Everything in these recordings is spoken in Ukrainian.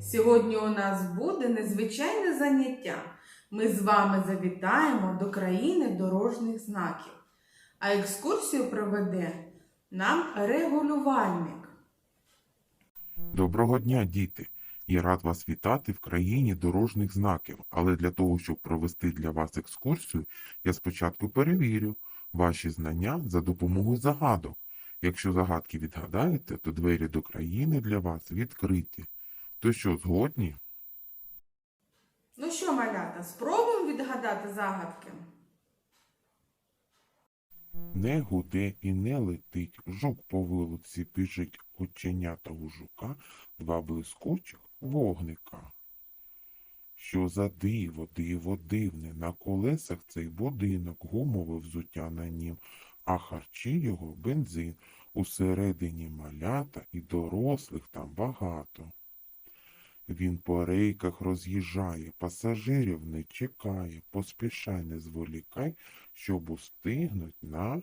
Сьогодні у нас буде незвичайне заняття. Ми з вами завітаємо до країни дорожніх знаків, а екскурсію проведе нам регулювальник. Доброго дня, діти! Я рад вас вітати в країні дорожніх знаків, але для того, щоб провести для вас екскурсію, я спочатку перевірю ваші знання за допомогою загадок. Якщо загадки відгадаєте, то двері до країни для вас відкриті. То що, згодні? Ну що, малята, спробуємо відгадати загадки? Не гуде і не летить, жук по вулиці біжить, оченята у жука, два блискучих вогника. Що за диво, диво дивне, на колесах цей будинок, гумове взуття на нім, а харчі його бензин, усередині малята і дорослих там багато. Він по рейках роз'їжджає, пасажирів не чекає, поспішай, не зволікай, щоб устигнуть на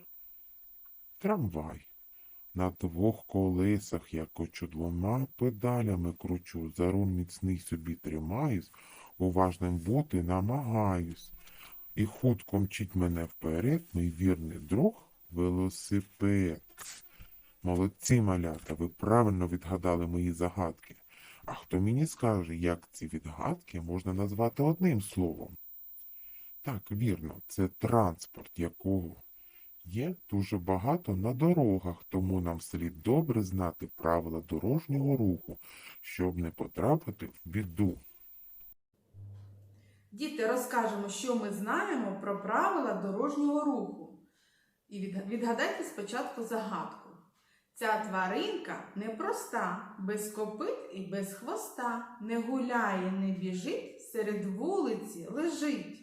трамвай. На двох колесах я кочу двома педалями кручу, за руль міцний собі тримаюсь, уважним бути намагаюсь. І хутко мчить мене вперед, мій вірний друг велосипед. Молодці, малята, ви правильно відгадали мої загадки. А хто мені скаже, як ці відгадки можна назвати одним словом? Так, вірно, це транспорт, якого є дуже багато на дорогах, тому нам слід добре знати правила дорожнього руху, щоб не потрапити в біду. Діти, розкажемо, що ми знаємо про правила дорожнього руху. І відгадайте спочатку загадку. Ця тваринка непроста, без копит і без хвоста, не гуляє, не біжить, серед вулиці лежить.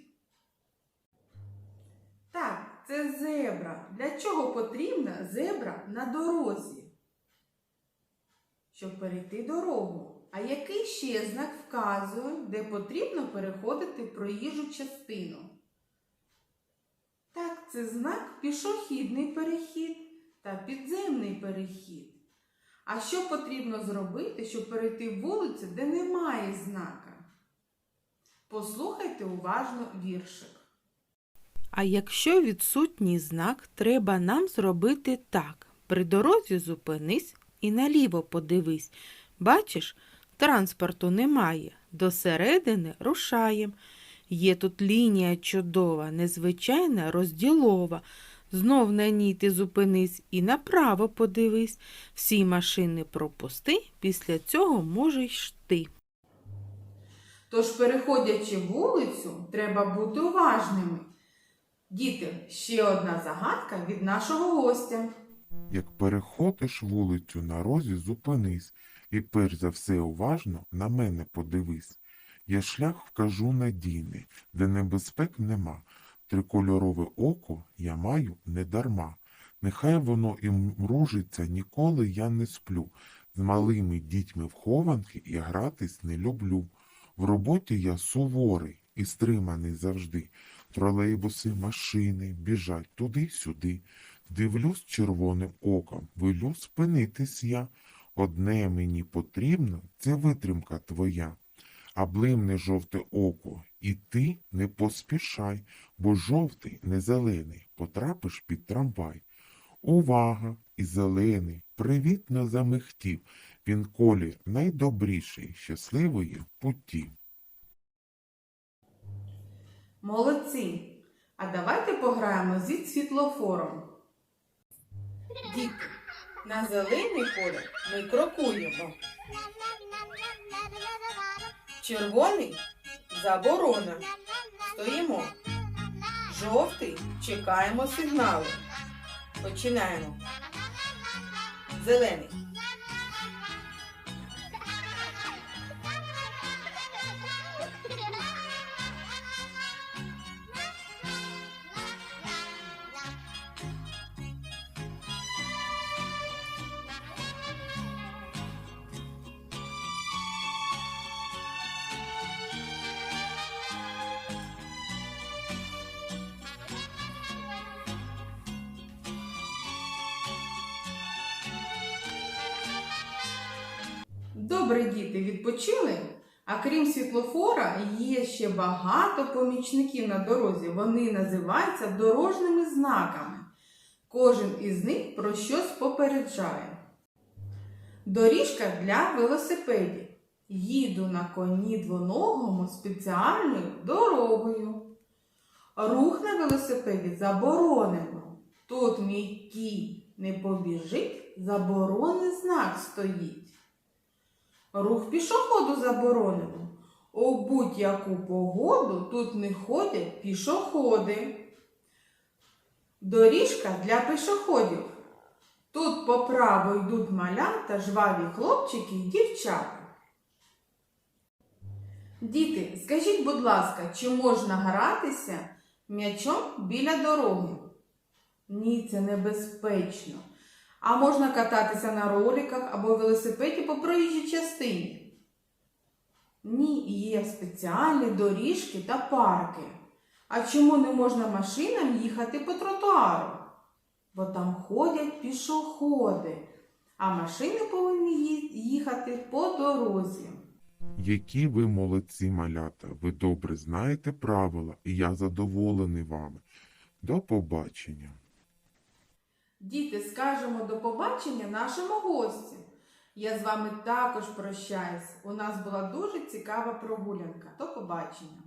Так, це зебра. Для чого потрібна зебра на дорозі? Щоб перейти дорогу. А який ще знак вказує, де потрібно переходити проїжджу частину? Так, це знак пішохідний перехід та підземний перехід. А що потрібно зробити, щоб перейти вулицю, де немає знака? Послухайте уважно віршик. А якщо відсутній знак, треба нам зробити так. При дорозі зупинись і наліво подивись. Бачиш, транспорту немає. До середини рушаєм. Є тут лінія чудова, незвичайна розділова. Знов на ній ти зупинись і направо подивись. Всі машини пропусти, після цього можеш йти. Тож, переходячи вулицю, треба бути уважними. Діти, ще одна загадка від нашого гостя. Як переходиш вулицю на розі, зупинись, і перш за все уважно на мене подивись. Я шлях вкажу надійний, де небезпек нема. Трикольорове око я маю недарма. Нехай воно і мружиться, ніколи я не сплю. З малими дітьми в хованки я гратись не люблю. В роботі я суворий і стриманий завжди. Тролейбуси, машини біжать туди-сюди. Дивлюсь червоним оком, велю спинитись я. Одне мені потрібно, це витримка твоя. А блимне жовте око, і ти не поспішай, бо жовтий, не зелений, потрапиш під трамвай. Увага! І зелений привітно замихтів. Він колір найдобріший, щасливої путі. Молодці! А давайте пограємо зі світлофором. Діти, на зелений колір ми крокуємо. Червоний заборона. Стоїмо. Жовтий чекаємо сигналу. Починаємо. Зелений. Добре, діти, відпочили? А крім світлофора, є ще багато помічників на дорозі. Вони називаються дорожніми знаками. Кожен із них про щось попереджає. Доріжка для велосипедів. Їду на коні двоногому спеціальною дорогою. Рух на велосипеді заборонено. Тут мій кінь не побіжить, заборонний знак стоїть. Рух пішоходу заборонено. У будь-яку погоду тут не ходять пішоходи. Доріжка для пішоходів. Тут по праву йдуть малята, жваві хлопчики й дівчата. Діти, скажіть, будь ласка, чи можна гратися м'ячом біля дороги? Ні, це небезпечно. А можна кататися на роликах або велосипеді по проїжджій частині? Ні, є спеціальні доріжки та парки. А чому не можна машинам їхати по тротуару? Бо там ходять пішоходи, а машини повинні їхати по дорозі. Які ви молодці, малята. Ви добре знаєте правила, і я задоволений вами. До побачення. Діти, скажемо до побачення нашому гостю. Я з вами також прощаюсь. У нас була дуже цікава прогулянка. До побачення.